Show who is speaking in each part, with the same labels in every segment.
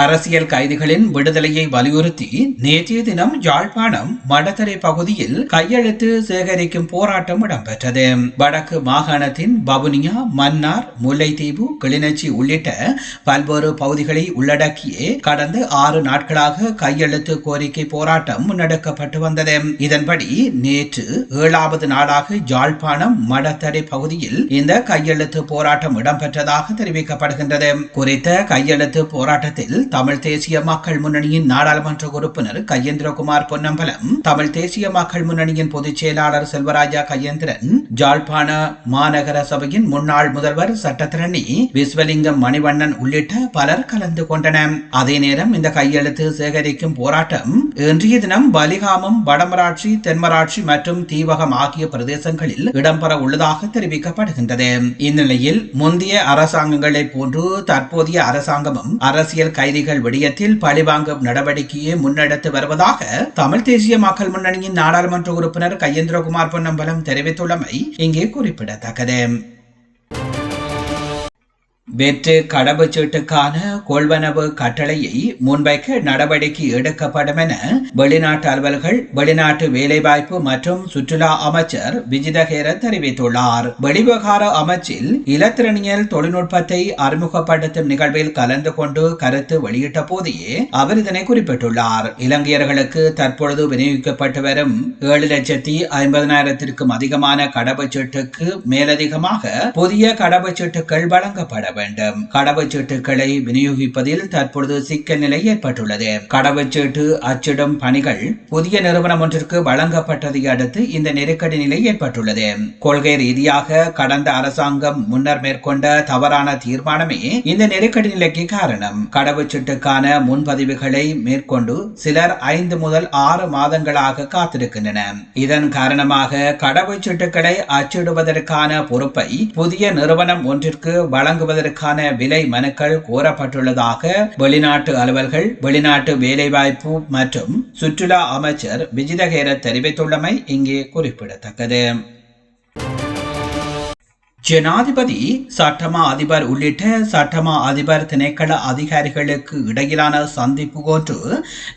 Speaker 1: அரசியல் கைதிகளின் விடுதலையை வலியுறுத்தி நேற்றைய தினம் யாழ்ப்பாணம் மடத்தரை பகுதியில் கையெழுத்து சேகரிக்கும் போராட்டம் இடம்பெற்றது. வடக்கு மாகாணத்தின் வவுனியா மன்னார் முல்லைத்தீவு கிளிநொச்சி உள்ளிட்ட பல்வேறு பகுதிகளை உள்ளடக்கியே கடந்த ஆறு நாட்களாக கையெழுத்து கோரிக்கை போராட்டம் முன்னெடுக்கப்பட்டு வந்தது. இதன்படி நேற்று ஏழாவது நாளாக யாழ்ப்பாணம் மடத்தடை பகுதியில் இந்த கையெழுத்து போராட்டம் இடம்பெற்றதாக தெரிவிக்கப்படுகின்றது. குறித்த கையெழுத்து போராட்டத்தில் தமிழ் தேசிய மக்கள் முன்னணியின் நாடாளுமன்ற உறுப்பினர் கையேந்திரகுமார் பொன்னம்பலம் தமிழ் தேசிய மக்கள் முன்னணியின் பொதுச் செயலாளர் செல்வராஜா கையேந்திரன் ஜாழ்ப்பாண மாநகர சபையின் முன்னாள் முதல்வர் சட்டத்திரணி விஸ்வலிங்கம் மணிவண்ணன் உள்ளிட்ட பலர் கலந்து கொண்டனர். அதே நேரம் இந்த கையெழுத்து சேகரிக்கும் போராட்டம் இன்றைய தினம் பலிகாமம் வடமராட்சி தென்மராட்சி மற்றும் தீவகம் ஆகிய பிரதேசங்களில் இடம்பெற உள்ளதாக தெரிவிக்கப்படுகின்றது. இந்நிலையில் முந்தைய அரசாங்கங்களை போன்று தற்போதைய அரசாங்கமும் அரசியல் கை கைதிகள் விடயத்தில் பழிவாங்கும் நடவடிக்கையை முன்னெடுத்து வருவதாக தமிழ் தேசிய மக்கள் முன்னணியின் நாடாளுமன்ற உறுப்பினர் கையேந்திரகுமார் பொன்னம்பலம் தெரிவித்துள்ளமை இங்கே குறிப்பிடத்தக்கது. வெற்று கடவுச்சீட்டுக்கான கொள்வனவு கட்டளையை முன்வைக்க நடவடிக்கை எடுக்கப்படும் என வெளிநாட்டு அலுவல்கள் வெளிநாட்டு வேலைவாய்ப்பு மற்றும் சுற்றுலா அமைச்சர் விஜிதஹேர தெரிவித்துள்ளார். வெளிவிவகார அமைச்சில் இலத்திரனியல் தொழில்நுட்பத்தை அறிமுகப்படுத்தும் நிகழ்வில் கலந்து கொண்டு கருத்து வெளியிட்ட போதே அவர் இதனை குறிப்பிட்டுள்ளார். இலங்கையர்களுக்கு தற்பொழுது விநியோகிக்கப்பட்டு வரும் ஏழு லட்சத்தி ஐம்பதனாயிரத்திற்கும் அதிகமான கடவுச்சீட்டுக்கு மேலதிகமாக புதிய கடவுச்சீட்டுகள் வழங்கப்பட வேண்டும் கடவுச்சீட்டுகளை விநியோகிப்பதில் தற்பொழுது சிக்கல் நிலை ஏற்பட்டுள்ளது. கடவுச்சீட்டு அச்சிடும் பணிகள் புதிய நிறுவனம் ஒன்றிற்கு வழங்கப்பட்டதை அடுத்து இந்த நெருக்கடி நிலை ஏற்பட்டுள்ளது. கொள்கை ரீதியாக கடந்த அரசாங்கம் முன்னர் மேற்கொண்ட தவறான தீர்மானமே இந்த நெருக்கடி நிலைக்கு காரணம். கடவுச்சீட்டுக்கான முன்பதிவுகளை மேற்கொண்டு சிலர் ஐந்து முதல் ஆறு மாதங்களாக காத்திருக்கின்றன. இதன் காரணமாக கடவுச்சீட்டுகளை அச்சிடுவதற்கான பொறுப்பை புதிய நிறுவனம் ஒன்றிற்கு வழங்குவதற்கு பணிகளுக்கான விலை மனுக்கள் கோரப்பட்டுள்ளதாக வெளிநாட்டு அலுவல்கள் வெளிநாட்டு வேலைவாய்ப்பு மற்றும் சுற்றுலா அமைச்சர் விஜிதகேர தெரிவித்துள்ளமை இங்கே குறிப்பிடத்தக்கது. ஜனாதிபதி சட்டமா அதிபர் உள்ளிட்ட சட்டமா அதிபர் திணைக்கள அதிகாரிகளுக்கு இடையிலான சந்திப்பு ஒன்று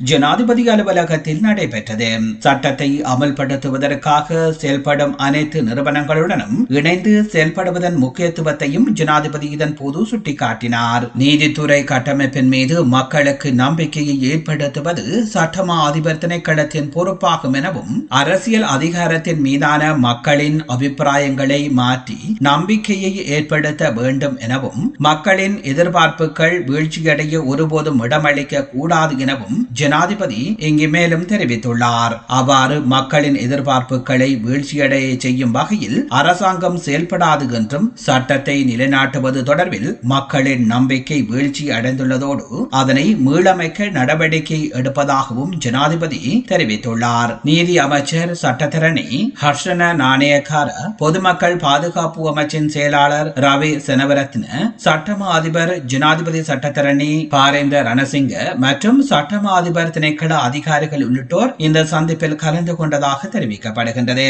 Speaker 1: ஜனாதிபதி அலுவலகத்தில் நடைபெற்றது. சட்டத்தை அமல்படுத்துவதற்காக செயல்படும் அனைத்து நிறுவனங்களுடனும் இணைந்து செயல்படுவதன் முக்கியத்துவத்தையும் ஜனாதிபதி இதன் போது சுட்டிக்காட்டினார். நீதித்துறை கட்டமைப்பின் மீது மக்களுக்கு நம்பிக்கையை ஏற்படுத்துவது சட்டமா அதிபர் திணைக்களத்தின் பொறுப்பாகும் எனவும் அரசியல் அதிகாரத்தின் மீதான மக்களின் அபிப்பிராயங்களை மாற்றி நம்பிக்கையை ஏற்படுத்த வேண்டும் எனவும் மக்களின் எதிர்பார்ப்புகள் வீழ்ச்சியடைய ஒருபோதும் இடமளிக்க கூடாது எனவும் ஜனாதிபதி இங்கு மேலும் தெரிவித்துள்ளார். அவ்வாறு மக்களின் எதிர்பார்ப்புகளை வீழ்ச்சியடைய செய்யும் வகையில் அரசாங்கம் செயல்படாது என்றும் சட்டத்தை நிலைநாட்டுவது தொடர்பில் மக்களின் நம்பிக்கை வீழ்ச்சி அடைந்துள்ளதோடு அதனை மீளமைக்க நடவடிக்கை எடுப்பதாகவும் ஜனாதிபதி தெரிவித்துள்ளார். நீதி அமைச்சர் சட்டத்தரணி ஹர்ஷன நாணயக்கார பொதுமக்கள் பாதுகாப்பு அமைச்சர் அமைச்சின் செயலாளர் ரவி செனவரத்ன சட்டமா அதிபர் ஜனாதிபதி சட்டத்தரணி பாரேந்த ரணசிங்க மற்றும் சட்டமா அதிபர் திணைக்கள அதிகாரிகள் உள்ளிட்டோர் இந்த சந்திப்பில் கலந்து கொண்டதாக தெரிவிக்கப்படுகின்றது.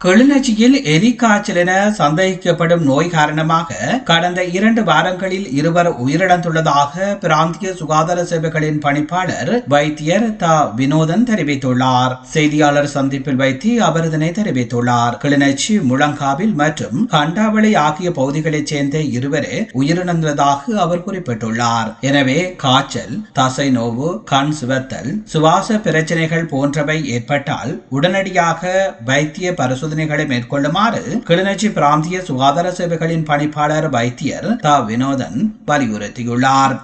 Speaker 1: கிளிநொச்சியில் எலிக்காய்ச்சல் என சந்தேகிக்கப்படும் நோய் காரணமாக கடந்த இரண்டு வாரங்களில் இருவர் உயிரிழந்துள்ளதாக பிராந்திய சுகாதார சேவைகளின் பணிப்பாளர் வைத்தியர் த. வினோதன் தெரிவித்துள்ளார். செய்தியாளர் சந்திப்பில் வைத்து அவர் இதனை தெரிவித்துள்ளார். கிளிநொச்சி முழங்காவில் மற்றும் கண்டாவளை ஆகிய பகுதிகளைச் சேர்ந்த இருவரே உயிரிழந்ததாக அவர் குறிப்பிட்டுள்ளார். எனவே காய்ச்சல் தசை நோவு கண் சுவத்தல் சுவாச பிரச்சனைகள் போன்றவை ஏற்பட்டால் உடனடியாக வைத்திய பரிசு பரிசோதனைகளை மேற்கொள்ளுமாறு கிளிநொச்சி பிராந்திய சுகாதார சேவைகளின் பணிப்பாளர் வைத்தியர் த வினோதன் வலியுறுத்தியுள்ளார்.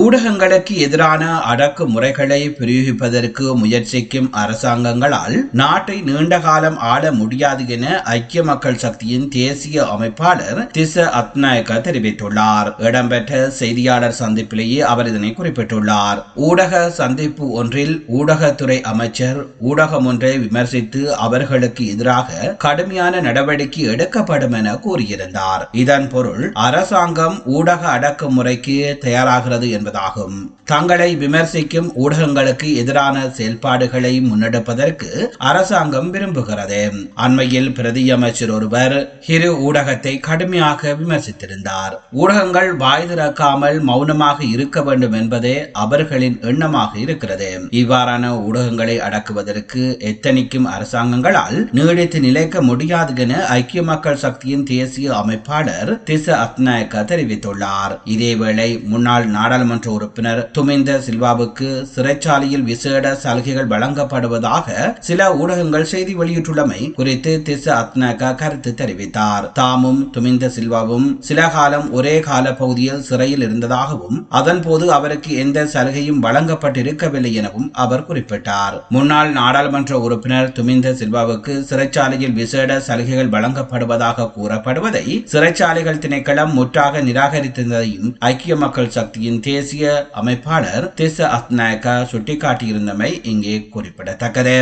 Speaker 1: ஊடகங்களுக்கு எதிரான அடக்குமுறைகளை பிரயோகிப்பதற்கு முயற்சிக்கும் அரசாங்கங்களால் நாட்டை நீண்ட காலம் ஆள முடியாது என ஐக்கிய மக்கள் சக்தியின் தேசிய அமைப்பாளர் திச அத்நாயக்க தெரிவித்துள்ளார். இடம்பெற்ற செய்தியாளர் சந்திப்பிலேயே அவர் இதனை குறிப்பிட்டுள்ளார். ஊடக சந்திப்பு ஒன்றில் ஊடகத்துறை அமைச்சர் ஊடகம் ஒன்றை விமர்சித்து அவர்களுக்கு எதிராக கடுமையான நடவடிக்கை எடுக்கப்படும் என கூறியிருந்தார். இதன் பொருள் அரசாங்கம் ஊடக அடக்குமுறைக்கு தயாராகிறது என்பதாகும். தங்களை விமர்சிக்கும் ஊடகங்களுக்கு எதிரான செயல்பாடுகளை முன்னெடுப்பதற்கு அரசாங்கம் விரும்புகிறது. அண்மையில் பிரதி அமைச்சர் ஒருவர் இரு ஊடகத்தை கடுமையாக விமர்சித்திருந்தார். ஊடகங்கள் வாய் திறக்காமல் மௌனமாக இருக்க வேண்டும் என்பதே அவர்களின் எண்ணமாக இருக்கிறது. இவ்வாறான ஊடகங்களை அடக்குவதற்கு எத்தனிக்கும் அரசாங்கங்களால் நீடித்து நிலைக்க முடியாது என ஐக்கிய மக்கள் சக்தியின் தேசிய அமைப்பாளர் திச அத்நாயக்க தெரிவித்துள்ளார். இதேவேளை முன்னாள் நாடாளுமன்ற உறுப்பினர் துமிந்த சில்வாவுக்கு சிறைச்சாலையில் விசேட சலுகைகள் வழங்கப்படுவதாக சில ஊடகங்கள் செய்தி வெளியிட்டுள்ளமை குறித்து திச அத்நாயக்க கருத்து தெரிவித்தார். தாமும் துமிந்த சில்வாவும் சில காலம் ஒரே கால பகுதியில் சிறையில் இருந்ததாகவும் அதன்போது அவருக்கு எந்த சலுகையும் வழங்கப்பட்டிருக்கவில்லை எனவும் அவர் குறிப்பிட்டார். முன்னாள் நாடாளுமன்ற உறுப்பினர் துமிந்த சில்வாவுக்கு சிறைச்சாலையில் விசேட சலுகைகள் வழங்கப்படுவதாக கூறப்படுவதை சிறைச்சாலைகள் திணைக்களம் முற்றாக நிராகரித்திருந்ததையும் ஐக்கிய மக்கள் சக்தியின் தேசிய அமைப்பாளர் திச அத்நாயக்கா சுட்டிக்காட்டியிருந்தமை இங்கே குறிப்பிடத்தக்கது.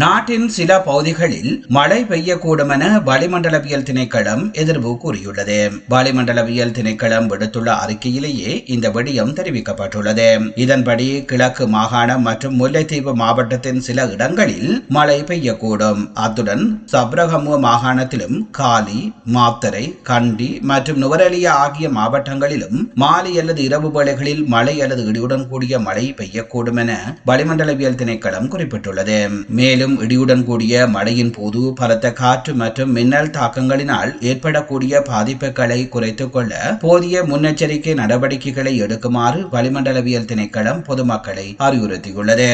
Speaker 1: நாட்டின் சில பகுதிகளில் மழை பெய்யக்கூடும் என வளிமண்டலவியல் திணைக்களம் எதிர்வு கூறியுள்ளது. வளிமண்டலவியல் திணைக்களம் விடுத்துள்ள அறிக்கையிலேயே இந்த விடயம் தெரிவிக்கப்பட்டுள்ளது. இதன்படி கிழக்கு மாகாணம் மற்றும் முல்லைத்தீவு மாவட்டத்தின் சில இடங்களில் மழை பெய்யக்கூடும். அத்துடன் சப்ரகமுவ மாகாணத்திலும் காலி மாத்தரை கண்டி மற்றும் நுவரெலியா ஆகிய மாவட்டங்களிலும் மாலை அல்லது இரவு வேளைகளில் மழை அல்லது இடியுடன் கூடிய மழை பெய்யக்கூடும் என வளிமண்டலவியல் திணைக்களம் குறிப்பிட்டுள்ளது. மேலும் மேலும் இடியுடன் கூடிய மழையின் போது பலத்த காற்று மற்றும் மின்னல் தாக்கங்களினால் ஏற்படக்கூடிய பாதிப்புகளை குறைத்துக் கொள்ள போதிய முன்னெச்சரிக்கை நடவடிக்கைகளை எடுக்குமாறு வளிமண்டலவியல் திணைக்களம் பொதுமக்களை அறிவுறுத்தியுள்ளது.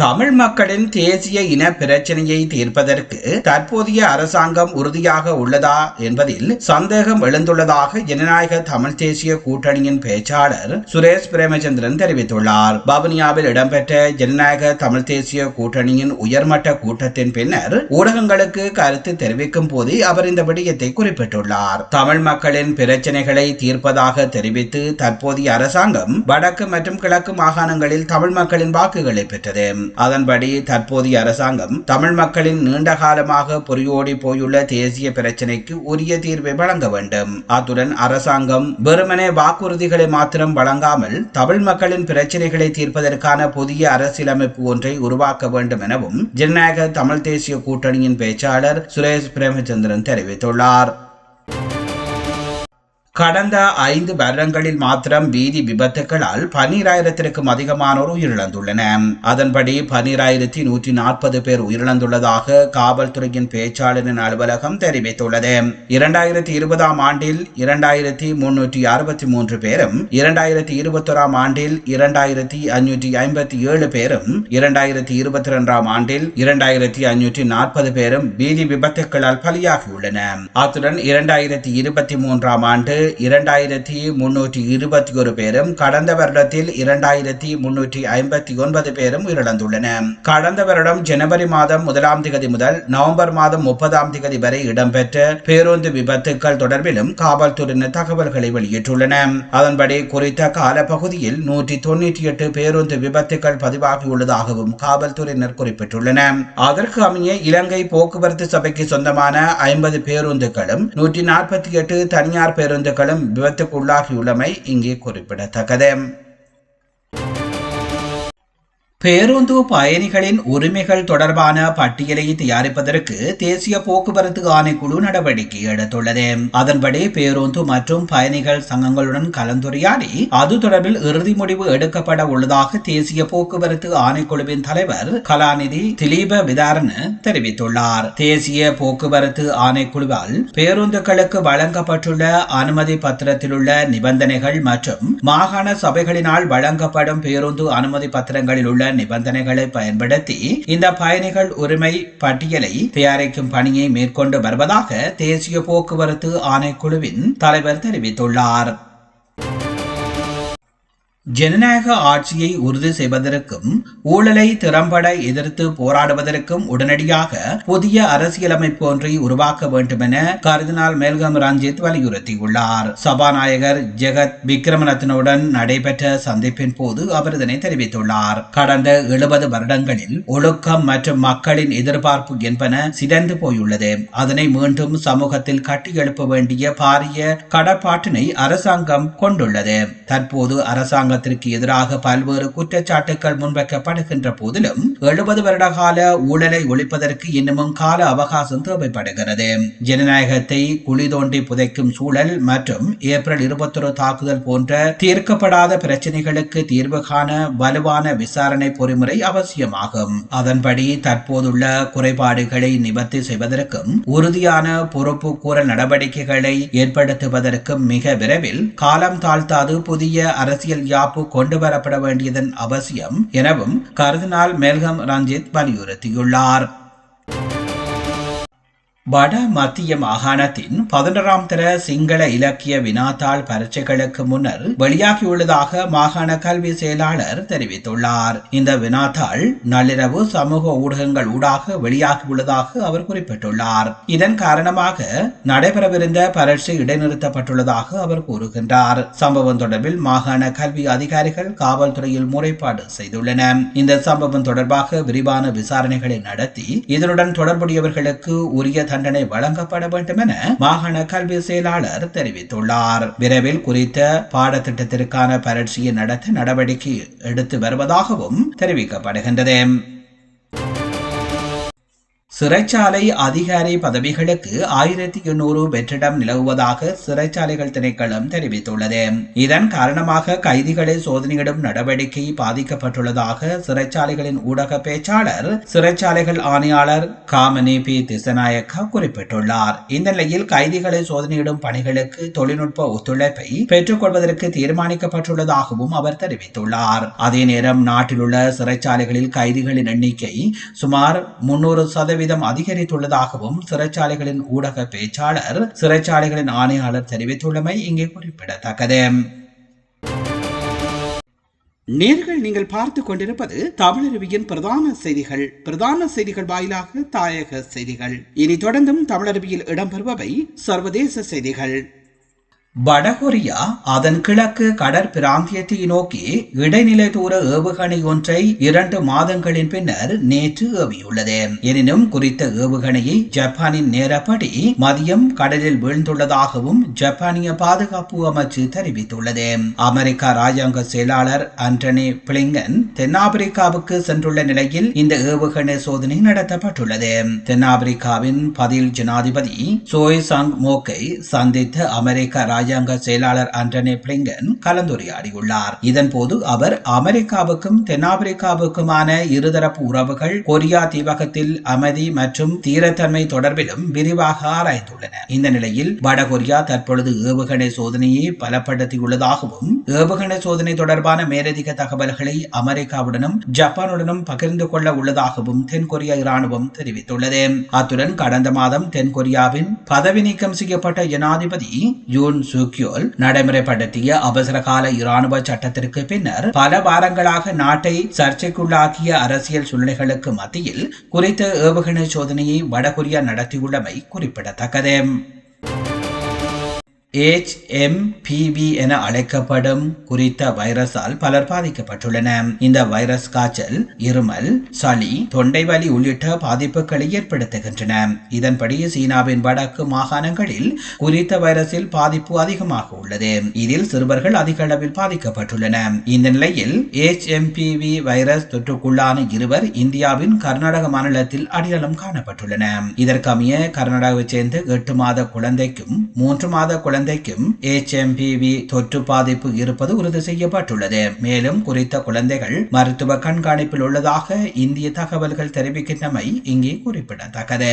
Speaker 1: தமிழ் மக்களின் தேசிய இன பிரச்சனையை தீர்ப்பதற்கு தற்போதைய அரசாங்கம் உறுதியாக உள்ளதா என்பதில் சந்தேகம் எழுந்துள்ளதாக ஜனநாயக தமிழ் தேசிய கூட்டணியின் பேச்சாளர் சுரேஷ் பிரேமச்சந்திரன் தெரிவித்துள்ளார். பவனியாவில் இடம்பெற்ற ஜனநாயக தமிழ் தேசிய கூட்டணியின் உயர்மட்ட கூட்டத்தின் பின்னர் ஊடகங்களுக்கு கருத்து தெரிவிக்கும் போது அவர் இந்த விடயத்தை குறிப்பிட்டுள்ளார். தமிழ் மக்களின் பிரச்சனைகளை தீர்ப்பதாக தெரிவித்து தற்போதைய அரசாங்கம் வடக்கு மற்றும் கிழக்கு மாகாணங்களில் தமிழ் மக்களின் வாக்குகளை பெற்றது. அதன்படி தற்போதைய அரசாங்கம் தமிழ் மக்களின் நீண்ட காலமாக பொறியோடி போயுள்ள தேசிய பிரச்சினைக்கு உரிய தீர்வை வழங்க வேண்டும். அத்துடன் அரசாங்கம் வெறுமனே வாக்குறுதிகளை மாத்திரம் வழங்காமல் தமிழ் மக்களின் பிரச்சினைகளை தீர்ப்பதற்கான புதிய அரசியலமைப்பு ஒன்றை உருவாக்க வேண்டும் எனவும் ஜனநாயக தமிழ் தேசிய கூட்டணியின் பேச்சாளர் சுரேஷ் பிரேமச்சந்திரன் தெரிவித்துள்ளார். கடந்த ஐந்து வருடங்களில் மாத்திரம் வீதி விபத்துகளால் பன்னிராயிரத்திற்கும் அதிகமானோர் உயிரிழந்துள்ளன அதன்படி பன்னிராயிரத்தி நூற்றி நாற்பது பேர் உயிரிழந்துள்ளதாக காவல்துறையின் பேச்சாளரின் அலுவலகம் தெரிவித்துள்ளது. இரண்டாயிரத்தி இருபதாம் ஆண்டில் இரண்டாயிரத்தி முன்னூற்றி அறுபத்தி மூன்று பேரும் இரண்டாயிரத்தி இருபத்தொராம் ஆண்டில் இரண்டாயிரத்தி ஐநூற்றி ஐம்பத்தி ஏழு பேரும் இரண்டாயிரத்தி இருபத்தி இரண்டாம் ஆண்டில் இரண்டாயிரத்தி ஐநூற்றி நாற்பது பேரும் வீதி விபத்துகளால் பலியாகியுள்ளன அத்துடன் இரண்டாயிரத்தி இருபத்தி மூன்றாம் ஆண்டு இரண்டாயிரத்தி முன்னூற்றி இருபத்தி ஒரு பேரும் கடந்த வருடத்தில் இரண்டாயிரத்தி முன்னூற்றி ஐம்பத்தி ஒன்பது பேரும் உயிரிழந்துள்ளன. கடந்த வருடம் ஜனவரி மாதம் முதலாம் திகதி முதல் நவம்பர் மாதம் முப்பதாம் திகதி வரை இடம்பெற்ற பேருந்து விபத்துக்கள் தொடர்பிலும் காவல்துறையினர் தகவல்களை வெளியிட்டுள்ளன. அதன்படி குறித்த காலப்பகுதியில் நூற்றி தொன்னூற்றி எட்டு பேருந்து விபத்துக்கள் பதிவாகியுள்ளதாகவும் காவல்துறையினர் குறிப்பிட்டுள்ளனர் அதற்கு அமைய இலங்கை போக்குவரத்து சபைக்கு சொந்தமான ஐம்பது பேருந்துகளும் நூற்றி நாற்பத்தி எட்டு தனியார் பேருந்து பேருந்துகளும் விபத்துக்குள்ளாகியுள்ளமை இங்கே குறிப்பிடத்தக்கது. பேருந்து பயணிகளின் உரிமைகள் தொடர்பான பட்டியலை தயாரிப்பதற்கு தேசிய போக்குவரத்து ஆணைக்குழு நடவடிக்கை எடுத்துள்ளது. அதன்படி பேருந்து மற்றும் பயணிகள் சங்கங்களுடன் கலந்துரையாடி அது தொடர்பில் இறுதி முடிவு எடுக்கப்பட உள்ளதாக தேசிய போக்குவரத்து ஆணைக்குழுவின் தலைவர் கலாநிதி திலீப விதாரண தெரிவித்துள்ளார். தேசிய போக்குவரத்து ஆணைக்குழுவால் பேருந்துகளுக்கு வழங்கப்பட்டுள்ள அனுமதி பத்திரத்திலுள்ள நிபந்தனைகள் மற்றும் மாகாண சபைகளினால் வழங்கப்படும் பேருந்து அனுமதி பத்திரங்களில் உள்ள நிபந்தனைகளை பயன்படுத்தி இந்த பயணிகள் உரிமை பட்டியலை தயாரிக்கும் பணியை மேற்கொண்டு வருவதாக தேசிய போக்குவரத்து ஆணைக்குழுவின் தலைவர் தெரிவித்துள்ளார். ஜனநாயக ஆட்சியை உறுதி செய்வதற்கும் ஊழலை திறம்பட எதிர்த்து போராடுவதற்கும் உடனடியாக புதிய அரசியலமைப்பு ஒன்றை உருவாக்க வேண்டும் என கர்தினால் மேல்கம் ரஞ்சித் வலியுறுத்தியுள்ளார். சபாநாயகர் ஜெகத் விக்ரமரத்னுடன் நடைபெற்ற சந்திப்பின் போது அவர் இதனை தெரிவித்துள்ளார். கடந்த எழுபது வருடங்களில் ஒழுக்கம் மற்றும் மக்களின் எதிர்பார்ப்பு என்பன சிதைந்து போயுள்ளது. அதனை மீண்டும் சமூகத்தில் கட்டியெழுப்ப வேண்டிய பாரிய கடப்பாட்டினை அரசாங்கம் கொண்டுள்ளது. தற்போது அரசாங்க அரசாங்கத்திற்கு எதிராக பல்வேறு குற்றச்சாட்டுகள் முன்வைக்கப்படுகின்ற போதிலும் எழுபது வருட கால ஊழலை ஒழிப்பதற்கு இன்னமும் கால அவகாசம் தேவைப்படுகிறது. ஜனநாயகத்தை குழி தோண்டி புதைக்கும் சூழல் மற்றும் ஏப்ரல் இருபத்தொரு தாக்குதல் போன்ற தீர்க்கப்படாத பிரச்சனைகளுக்கு தீர்வு காண வலுவான விசாரணை பொறிமுறை அவசியமாகும். அதன்படி தற்போதுள்ள குறைபாடுகளை நிவர்த்தி செய்வதற்கும் உறுதியான பொறுப்பு கூறல் நடவடிக்கைகளை ஏற்படுத்துவதற்கும் மிக விரைவில் காலம் தாழ்த்தாது புதிய அரசியல் பாதுகாப்பு கொண்டு வரப்பட வேண்டியதன் அவசியம் எனவும் கருதினால் மேல்கம் ரஞ்சித் வலியுறுத்தியுள்ளார். வட மத்திய மாகாணத்தின் பதினொன்றாம் தர சிங்கள இலக்கிய வினாத்தாள் பரீட்சைகளுக்கு முன்னர் வெளியாகியுள்ளதாக மாகாண கல்வி செயலாளர் தெரிவித்துள்ளார். இந்த வினாத்தாள் நள்ளிரவு சமூக ஊடகங்கள் ஊடாக வெளியாகியுள்ளதாக அவர் குறிப்பிட்டுள்ளார். இதன் காரணமாக நடைபெறவிருந்த பரீட்சை இடைநிறுத்தப்பட்டுள்ளதாக அவர் கூறுகின்றார். சம்பவம் தொடர்பில் மாகாண கல்வி அதிகாரிகள் காவல்துறையில் முறைப்பாடு செய்துள்ளனர் இந்த சம்பவம் தொடர்பாக விரிவான விசாரணைகளை நடத்தி இதனுடன் தொடர்புடையவர்களுக்கு உரிய தண்டனை வழங்கப்பட வேண்டும் என மாகாண கல்வி செயலாளர் தெரிவித்துள்ளார். விரைவில் குறித்த பாடத்திட்டத்திற்கான பரீட்சையை நடத்த நடவடிக்கை எடுத்து வருவதாகவும் தெரிவிக்கப்படுகின்றது. சிறைச்சாலை அதிகாரி பதவிகளுக்கு ஆயிரத்தி எண்ணூறு வெற்றிடம் நிலவுவதாக சிறைச்சாலைகள் திணைக்களம் தெரிவித்துள்ளது. இதன் காரணமாக கைதிகளை சோதனையிடும் நடவடிக்கை பாதிக்கப்பட்டுள்ளதாக சிறைச்சாலைகளின் ஊடக பேச்சாளர் சிறைச்சாலைகள் ஆணையாளர் காமனி பி. திசநாயக்கா குறிப்பிட்டுள்ளார். இந்த நிலையில் கைதிகளை சோதனையிடும் பணிகளுக்கு தொழில்நுட்ப ஒத்துழைப்பை பெற்றுக் கொள்வதற்கு தீர்மானிக்கப்பட்டுள்ளதாகவும் அவர் தெரிவித்துள்ளார். அதே நேரம் நாட்டில் உள்ள சிறைச்சாலைகளில் கைதிகளின் எண்ணிக்கை சுமார் முன்னூறு சதவீதம் சதவீதம் அதிகரித்துள்ளதாகவும் சிறைச்சாலைகளின் ஊடக பேச்சாளர் சிறைச்சாலைகளின் ஆணையாளர் தெரிவித்துள்ளமை இங்கே குறிப்பிடத்தக்கது. நேர்கள் நீங்கள் பார்த்து கொண்டிருப்பது தமிழருவியின் பிரதான செய்திகள். பிரதான செய்திகள் வாயிலாக தாயக செய்திகள். இனி தொடர்ந்தும் தமிழருவியில் இடம்பெறுபவை சர்வதேச செய்திகள். வடகொரியா அதன் கிழக்கு கடற்பிராந்தியத்தை நோக்கி இடைநிலை தூர ஏவுகணை ஒன்றை இரண்டு மாதங்களின் பின்னர் நேற்று ஏவியுள்ளது. எனினும் குறித்த ஏவுகணையை ஜப்பானின் நேரப்படி மதியம் கடலில் வீழ்ந்துள்ளதாகவும் ஜப்பானிய பாதுகாப்பு அமைச்சு தெரிவித்துள்ளது. அமெரிக்கா ராஜாங்க செயலாளர் அண்டனி பிளிங்கன் தென்னாப்பிரிக்காவுக்கு சென்றுள்ள நிலையில் இந்த ஏவுகணை சோதனை நடத்தப்பட்டுள்ளது. தென்னாப்பிரிக்காவின் பதில் ஜனாதிபதி சோய் மோக்கை சந்தித்த அமெரிக்க ராஜாங்க செயலாளர் ஆண்டனி பிளிங்கன் கலந்துரையாடியுள்ளார். இதன்போது அவர் அமெரிக்காவுக்கும் தென்னாப்பிரிக்காவுக்குமான இருதரப்பு உறவுகள் கொரியா தீபகத்தில் அமைதி மற்றும் தீரத்தன்மை தொடர்பிலும் விரிவாக ஆராய்ந்துள்ளன. இந்த நிலையில் வடகொரியா தற்பொழுது ஏவுகணை சோதனையை பலப்படுத்தியுள்ளதாகவும் ஏவுகணை சோதனை தொடர்பான மேலதிக தகவல்களை அமெரிக்காவுடனும் ஜப்பானுடனும் பகிர்ந்து கொள்ள உள்ளதாகவும் தென்கொரியா இராணுவம் தெரிவித்துள்ளது. அத்துடன் கடந்த மாதம் தென்கொரியாவின் பதவி நீக்கம் செய்யப்பட்ட ஜனாதிபதி யூன் சுக்யோல் நடைமுறைப்படுத்திய அவசரகால இராணுவ சட்டத்திற்கு பின்னர் பல வாரங்களாக நாட்டை சர்ச்சைக்குள்ளாக்கிய அரசியல் சூழ்நிலைகளுக்கு மத்தியில் குறித்த ஏவுகணை சோதனையை வடகொரியா நடத்தியுள்ளமை குறிப்பிடத்தக்கது. HMPV என அழைக்கப்படும் குறித்த வைரஸால் பலர் பாதிக்கப்பட்டுள்ளன. இந்த வைரஸ் காய்ச்சல் இருமல் சளி தொண்டை வலி உள்ளிட்ட பாதிப்புகளை ஏற்படுத்துகின்றன. இதன்படி சீனாவின் வடக்கு மாகாணங்களில் குறித்த வைரஸில் பாதிப்பு அதிகமாக உள்ளது. இதில் சிறுவர்கள் அதிக அளவில் பாதிக்கப்பட்டுள்ளன. இந்த நிலையில் HMPV வைரஸ் தொற்றுக்குள்ளான இருவர் இந்தியாவின் கர்நாடக மாநிலத்தில் அடையாளம் காணப்பட்டுள்ளன. இதற்கமைய கர்நாடகாவைச் சேர்ந்த எட்டு மாத குழந்தைக்கும் மூன்று மாத குழந்தை குழந்தைக்கும் எச்எம்பிவி தொற்று பாதிப்பு இருப்பது உறுதி செய்யப்பட்டுள்ளது. மேலும் குறித்த குழந்தைகள் மருத்துவ கண்காணிப்பில் உள்ளதாக இந்திய தகவல்கள் தெரிவிக்கின்றமை இங்கே குறிப்பிடத்தக்கது.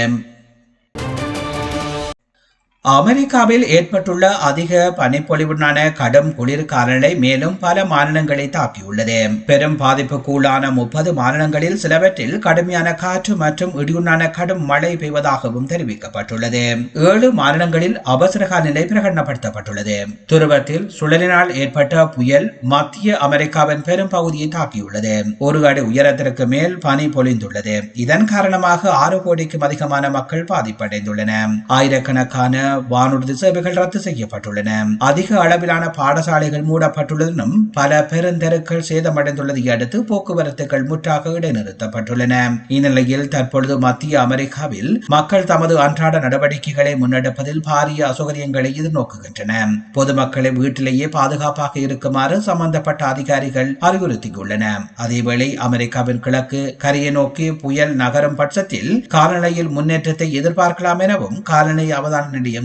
Speaker 1: அமெரிக்காவில் ஏற்பட்டுள்ள அதிக பனிப்பொழிவுடனான கடும் குளிர் காலநிலை மேலும் பல மாநிலங்களை தாக்கியுள்ளது. பெரும் பாதிப்புக்குள்ளான முப்பது மாநிலங்களில் சிலவற்றில் கடுமையான காற்று மற்றும் இடியுண்டான கடும் மழை பெய்வதாகவும் தெரிவிக்கப்பட்டுள்ளது. ஏழு மாநிலங்களில் அவசரகால நிலை பிரகடனப்படுத்தப்பட்டுள்ளது. துருவத்தில் சுழலினால் ஏற்பட்ட புயல் மத்திய அமெரிக்காவின் பெரும் பகுதியை தாக்கியுள்ளது. ஒரு அடி உயரத்திற்கு மேல் பனி பொழிந்துள்ளது. இதன் காரணமாக ஆறு கோடிக்கும் அதிகமான மக்கள் பாதிப்படைந்துள்ளனர். ஆயிரக்கணக்கான வானூர்தி சேவைகள் ரத்து செய்யப்பட்டுள்ளன. அதிக அளவிலான பாடசாலைகள் மூடப்பட்டுள்ளதும் பல பெருந்தெருக்கள் சேதமடைந்துள்ளதை அடுத்து போக்குவரத்துகள் முற்றாக இடைநிறுத்தப்பட்டுள்ளன. இந்நிலையில் தற்பொழுது மத்திய அமெரிக்காவில் மக்கள் தமது அன்றாட நடவடிக்கைகளை முன்னெடுப்பதில் பாரிய அசௌகரியங்களை எதிர்நோக்குகின்றன. பொதுமக்களை வீட்டிலேயே பாதுகாப்பாக இருக்குமாறு சம்பந்தப்பட்ட அதிகாரிகள் அறிவுறுத்தியுள்ளன. அதேவேளை அமெரிக்காவின் கிழக்கு கரையை நோக்கி புயல் நகரும் பட்சத்தில் காலநிலையில் முன்னேற்றத்தை எதிர்பார்க்கலாம் எனவும் காலநிலை அவதான நிலையம்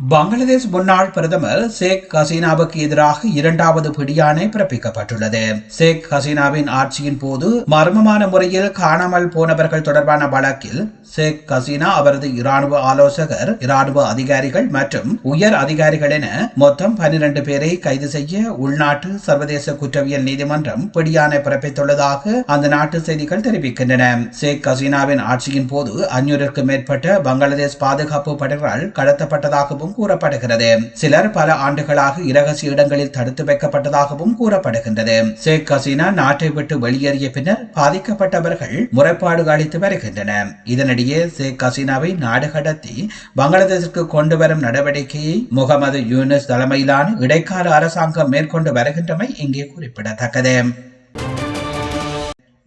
Speaker 1: பங்களாதேஷ் முன்னாள் பிரதமர் ஷேக் ஹசீனாவுக்கு எதிராக இரண்டாவது பிடியாணை பிறப்பிக்கப்பட்டுள்ளது. ஷேக் ஹசீனாவின் ஆட்சியின் போது மர்மமான முறையில் காணாமல் போனவர்கள் தொடர்பான வழக்கில் ஷேக் ஹசீனா அவரது இராணுவ ஆலோசகர் இராணுவ அதிகாரிகள் மற்றும் உயர் அதிகாரிகள் என மொத்தம் பனிரெண்டு பேரை கைது செய்ய உள்நாட்டு சர்வதேச குற்றவியல் நீதிமன்றம் பிடியாணை பிறப்பித்துள்ளதாக அந்த நாட்டு செய்திகள் தெரிவிக்கின்றன. ஷேக் ஹசீனாவின் ஆட்சியின் போது அஞ்சூறுக்கும் மேற்பட்ட பங்களாதேஷ் பாதுகாப்பு படைகளால் கடத்தப்பட்டதாகவும் கூறப்படுகிறது. சிலர் பல ஆண்டுகளாக இரகசிய இடங்களில் தடுத்து வைக்கப்பட்டதாகவும் கூறப்படுகின்றது. ஷேக் ஹசீனா நாட்டை விட்டு வெளியேறிய பின்னர் பாதிக்கப்பட்டவர்கள் முறைப்பாடு அளித்து வருகின்றனர். இதனிடையே ஷேக் ஹசீனாவை நாடு கடத்தி பங்களாதேஷிற்கு கொண்டு வரும் நடவடிக்கையை முகமது யூனிஸ் தலைமையிலான இடைக்கால அரசாங்கம் மேற்கொண்டு வருகின்றமை இங்கே குறிப்பிடத்தக்கது.